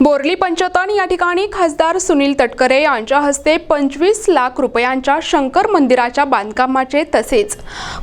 बोरली पंचतन या ठिकाणी खासदार सुनील तटकरे यांच्या हस्ते पंचवीस लाख रुपयांच्या शंकर मंदिराच्या बांधकामाचे तसेच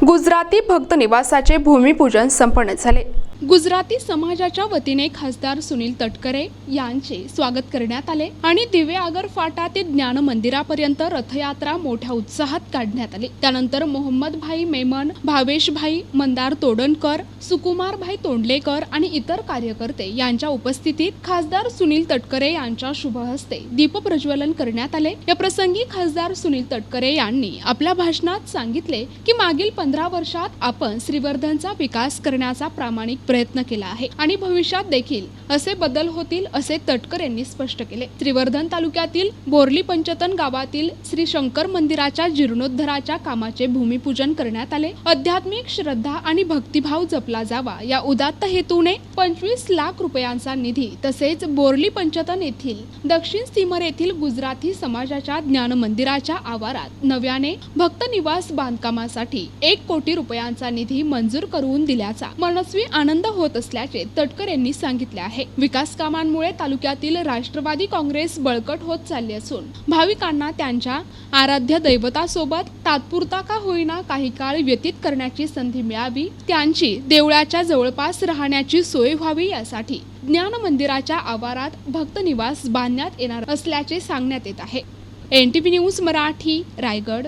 गुजराती भक्त निवासाचे भूमिपूजन संपन्न झाले. गुजराती समाजाच्या वतीने खासदार सुनील तटकरे यांचे स्वागत करण्यात आले आणि दिवे आगर फाटा ते ज्ञान मंदिरापर्यंत रथयात्रा मोठ्या उत्साहात काढण्यात आली. त्यानंतर मोहम्मद भाई मेमन भावेश भाई मंदार तोडणकर सुकुमार भाई तोंडलेकर आणि इतर कार्यकर्ते यांच्या उपस्थितीत खासदार सुनील तटकरे यांच्या शुभ हस्ते दीप प्रज्वलन करण्यात आले. या प्रसंगी खासदार सुनील तटकरे यांनी आपल्या भाषणात सांगितले की मागील पंधरा वर्षात आपण श्रीवर्धनचा विकास करण्याचा प्रामाणिक प्रयत्न केला आहे आणि भविष्यात देखील असे बदल होतील असे तटकर यांनी स्पष्ट केले. श्रीवर्धन तालुक्यातील बोरली पंचतन गावातील श्री शंकर मंदिराच्या जीर्णोद्धाराच्या कामाचे भूमिपूजन करण्यात आले. आध्यात्मिक श्रद्धा आणि भक्तिभाव जपला जावा. या उदात्त हेतूने पंचवीस लाख रुपयांचा निधी तसेच बोरली पंचतन येथील दक्षिण सीमर येथील गुजराती समाजाच्या ज्ञान मंदिराच्या आवारात नव्याने भक्त निवास बांधकामासाठी एक कोटी रुपयांचा निधी मंजूर करून दिल्याचा मनस्वी आनंद होत असल्याचे तटकर यांनी सांगितले आहे. विकास कामांमुळे तालुक्यातील राष्ट्रवादी काँग्रेस बळकट होत चालली असून भाविकांना त्यांच्या आराध्य दैवतासोबत तात्पुरता का होईना काही काळ व्यतीत करण्याची संधी मिळावी त्यांची देवळाच्या जवळपास राहण्याची सोय व्हावी यासाठी ज्ञान मंदिराच्या आवारात भक्त निवास बांधण्यात येणार असल्याचे सांगण्यात येत आहे. N T news Marathi Raigad.